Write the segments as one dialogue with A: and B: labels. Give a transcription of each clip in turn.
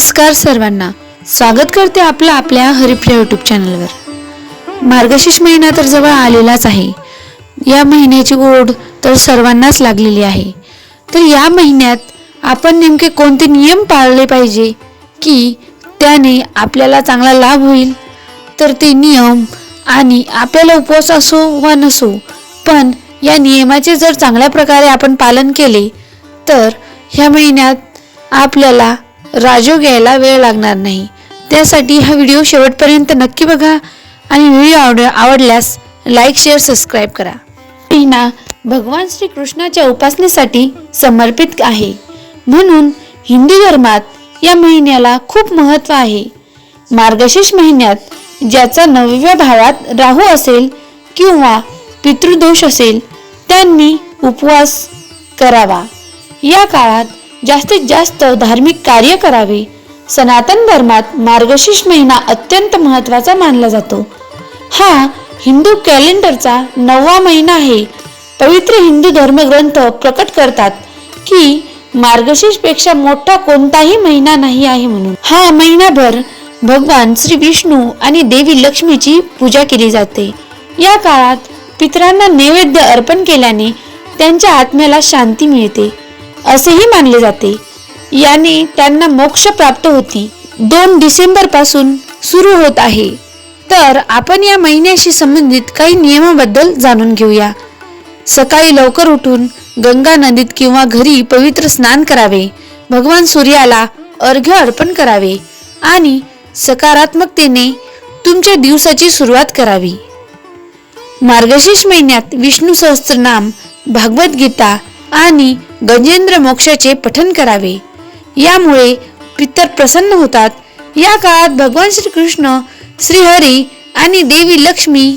A: नमस्कार सर्वांना. स्वागत करते आपलं आपल्या हरिप्रिया यूट्यूब चॅनलवर मार्गशीर्ष महिना तर जवळ आलेलाच आहे. या महिन्याची ओढ तर सर्वांनाच लागलेली आहे. तर या महिन्यात आपण नेमके कोणते नियम पाळले पाहिजे की त्याने आपल्याला चांगला लाभ होईल? तर ते नियम आणि आपल्याला उपवास असो वा नसो पण या नियमाचे जर चांगल्या प्रकारे आपण पालन केले तर ह्या महिन्यात आपल्याला राजू घ्यायला वेळ लागणार नाही. त्यासाठी हा व्हिडिओ शेवटपर्यंत नक्की बघा आणि व्हिडिओ आवड आवडल्यास लाईक शेअर सबस्क्राईब करा. टीना भगवान श्रीकृष्णाच्या उपासनेसाठी समर्पित आहे. म्हणून हिंदू धर्मात या महिन्याला खूप महत्त्व आहे. मार्गशीर्ष महिन्यात ज्याचा नवव्या भावात राहू असेल किंवा पितृदोष असेल त्यांनी उपवास करावा. या काळात जास्तीत जास्त धार्मिक कार्य करावे. सनातन धर्मात मार्गशीर्ष महिना अत्यंत महत्त्वाचा मानला जातो. हा हिंदू कॅलेंडरचा नववा महिना आहे. पवित्र हिंदू धर्मग्रंथ प्रकट करतात की मार्गशीर्षपेक्षा मोठा कोणताही महिना नाही आहे म्हणून. हा महिनाभर भगवान श्री विष्णू आणि देवी लक्ष्मीची पूजा केली जाते. या काळात पितरांना नैवेद्य अर्पण केल्याने त्यांच्या आत्म्याला शांती मिळते. असेही मानले जाते. याने त्यांना मोक्ष प्राप्त होती. दोन डिसेंबरपासून सुरू होत आहे. तर आपण या महिन्याशी संबंधित काही नियमाबद्दल जाणून घेऊया. सकाळी लवकर उठून गंगा नदीत किंवा घरी पवित्र स्नान करावे. भगवान सूर्याला अर्घ्य अर्पण करावे. आणि सकारात्मकतेने तुमच्या दिवसाची सुरुवात करावी. मार्गशीर्ष महिन्यात विष्णू सहस्त्रनाम भागवत गीता आणि गजेंद्र मोक्षाचे पठन करावे. यामुळे पितर प्रसन्न होतात. या काळात भगवान श्रीकृष्ण श्रीहरी आणि देवी लक्ष्मी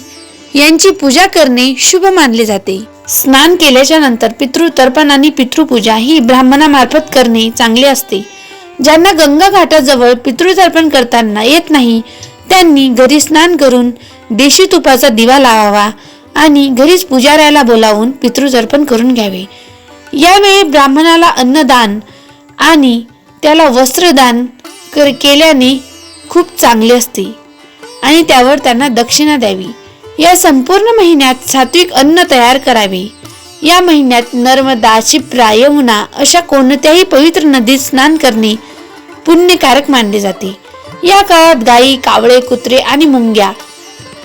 A: यांची पूजा करणे शुभ मानले जाते. स्नान केल्याच्यानंतर पितृतर्पण आणि पितृपूजा ही ब्राह्मणामार्फत करणे चांगले असते. ज्यांना गंगा घाटाजवळ पितृतर्पण करताना येत नाही त्यांनी घरी स्नान करून देशी तुपाचा दिवा लावावा आणि घरीच पुजाऱ्याला बोलावून पितृतर्पण करून घ्यावे. यावेळी ब्राह्मणाला अन्नदान आणि त्याला वस्त्रदान कर केल्याने खूप चांगले असते. आणि त्यावर त्यांना दक्षिणा द्यावी. या संपूर्ण महिन्यात सात्विक अन्न तयार करावे. या महिन्यात नर्मदा शिप्रा यमुना अशा कोणत्याही पवित्र नदीत स्नान करणे पुण्यकारक मानले जाते. या काळात गायी कावळे कुत्रे आणि मुंग्या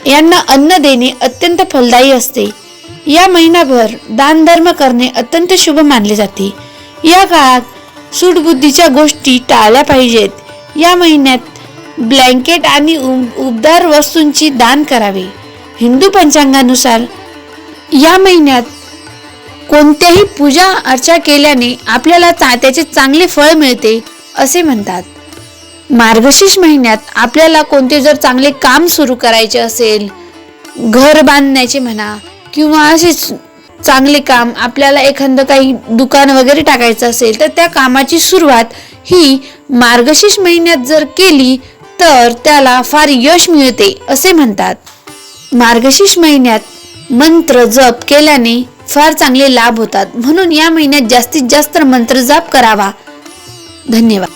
A: यांना अन्न देणे अत्यंत फलदायी असते. या महिनाभर दान धर्म करणे अत्यंत शुभ मानले जाते. या काळात सूडबुद्धीच्या गोष्टी टाळल्या पाहिजेत. या महिन्यात ब्लँकेट आणि उबदार वस्तूंची दान करावे. हिंदू पंचांगानुसार या महिन्यात कोणत्याही पूजा अर्चा केल्याने आपल्याला चा- त्याचे चांगले फळ मिळते असे म्हणतात. मार्गशीर्ष महिन्यात आपल्याला कोणते जर चांगले काम सुरू करायचे असेल घर बांधण्याचे म्हणा किंवा असेच चांगले काम आपल्याला एखादं काही दुकान वगैरे टाकायचं असेल तर त्या कामाची सुरुवात ही मार्गशीर्ष महिन्यात जर केली तर त्याला फार यश मिळते असे म्हणतात. मार्गशीर्ष महिन्यात मंत्र जप केल्याने फार चांगले लाभ होतात. म्हणून या महिन्यात जास्तीत जास्त मंत्र जप करावा. धन्यवाद.